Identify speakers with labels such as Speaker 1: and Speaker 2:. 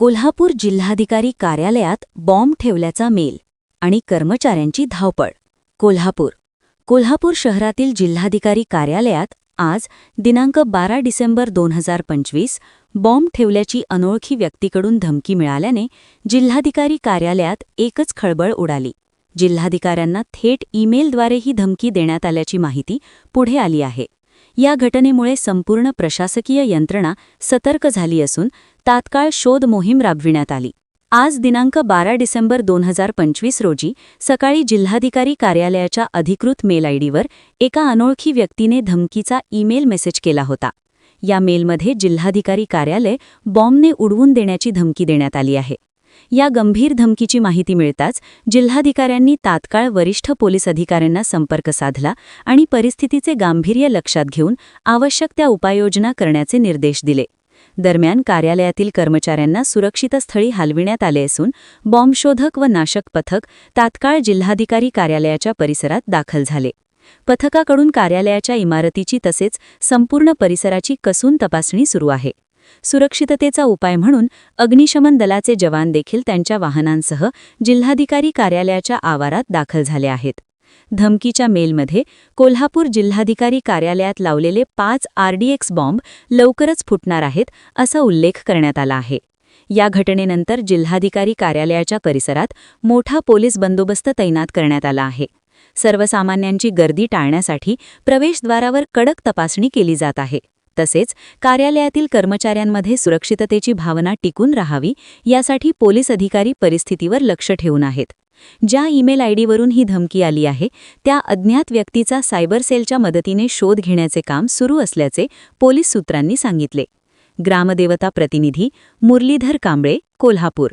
Speaker 1: कोल्हापूर जिल्हाधिकारी कार्यालयात बॉम्ब ठेवल्याचा मेल आणि कर्मचाऱ्यांची धावपळ. कोल्हापूर. कोल्हापूर शहरातील जिल्हाधिकारी कार्यालयात आज दिनांक बारा डिसेंबर दोन हजार पंचवीस बॉम्ब ठेवल्याची अनोळखी व्यक्तीकडून धमकी मिळाल्याने जिल्हाधिकारी कार्यालयात एकच खळबळ उडाली. जिल्हाधिकाऱ्यांना थेट ईमेलद्वारे ही धमकी देण्यात आल्याची माहिती पुढे आली आहे. या घटनेमुळे संपूर्ण प्रशासकीय यंत्रणा सतर्क झाली असून तात्काळ शोध मोहीम राबविण्यात आली. आज दिनांक बारा डिसेंबर दोन हजार पंचवीस रोजी सकाळी जिल्हाधिकारी कार्यालयाच्या अधिकृत मेल आयडीवर एका अनोळखी व्यक्तीने धमकीचा ईमेल मेसेज केला होता. या मेलमध्ये जिल्हाधिकारी कार्यालय बॉम्बने उडवून देण्याची धमकी देण्यात आली आहे. या गंभीर धमकीची माहिती मिळताच जिल्हाधिकाऱ्यांनी तात्काळ वरिष्ठ पोलीस अधिकाऱ्यांना संपर्क साधला आणि परिस्थितीचे गांभीर्य लक्षात घेऊन आवश्यक त्या उपाययोजना करण्याचे निर्देश दिले. दरम्यान कार्यालयातील कर्मचाऱ्यांना सुरक्षित स्थळी हलविण्यात आले असून बॉम्बशोधक व नाशक पथक तात्काळ जिल्हाधिकारी कार्यालयाच्या परिसरात दाखल झाले. पथकाकडून कार्यालयाच्या इमारतीची तसेच संपूर्ण परिसराची कसून तपासणी सुरू आहे. सुरक्षिततेचा उपाय म्हणून अग्निशमन दलाचे जवान देखील त्यांच्या वाहनांसह जिल्हाधिकारी कार्यालयाच्या आवारात दाखल झाले आहेत. धमकीच्या मेलमध्ये कोल्हापूर जिल्हाधिकारी कार्यालयात लावलेले पाच आरडीएक्स बॉम्ब लवकरच फुटणार आहेत असा उल्लेख करण्यात आला आहे. या घटनेनंतर जिल्हाधिकारी कार्यालयाच्या परिसरात मोठा पोलीस बंदोबस्त तैनात करण्यात आला आहे. सर्वसामान्यांची गर्दी टाळण्यासाठी प्रवेशद्वारावर कडक तपासणी केली जात आहे. तसेच कार्यालयातील कर्मचाऱ्यांमध्ये सुरक्षिततेची भावना टिकून राहावी यासाठी पोलीस अधिकारी परिस्थितीवर लक्ष ठेवून आहेत. ज्या ईमेल आयडीवरून ही धमकी आली आहे त्या अज्ञात व्यक्तीचा सायबर सेलच्या मदतीने शोध घेण्याचे काम सुरू असल्याचे पोलीस सूत्रांनी सांगितले. ग्रामदेवता प्रतिनिधी मुरलीधर कांबळे कोल्हापूर.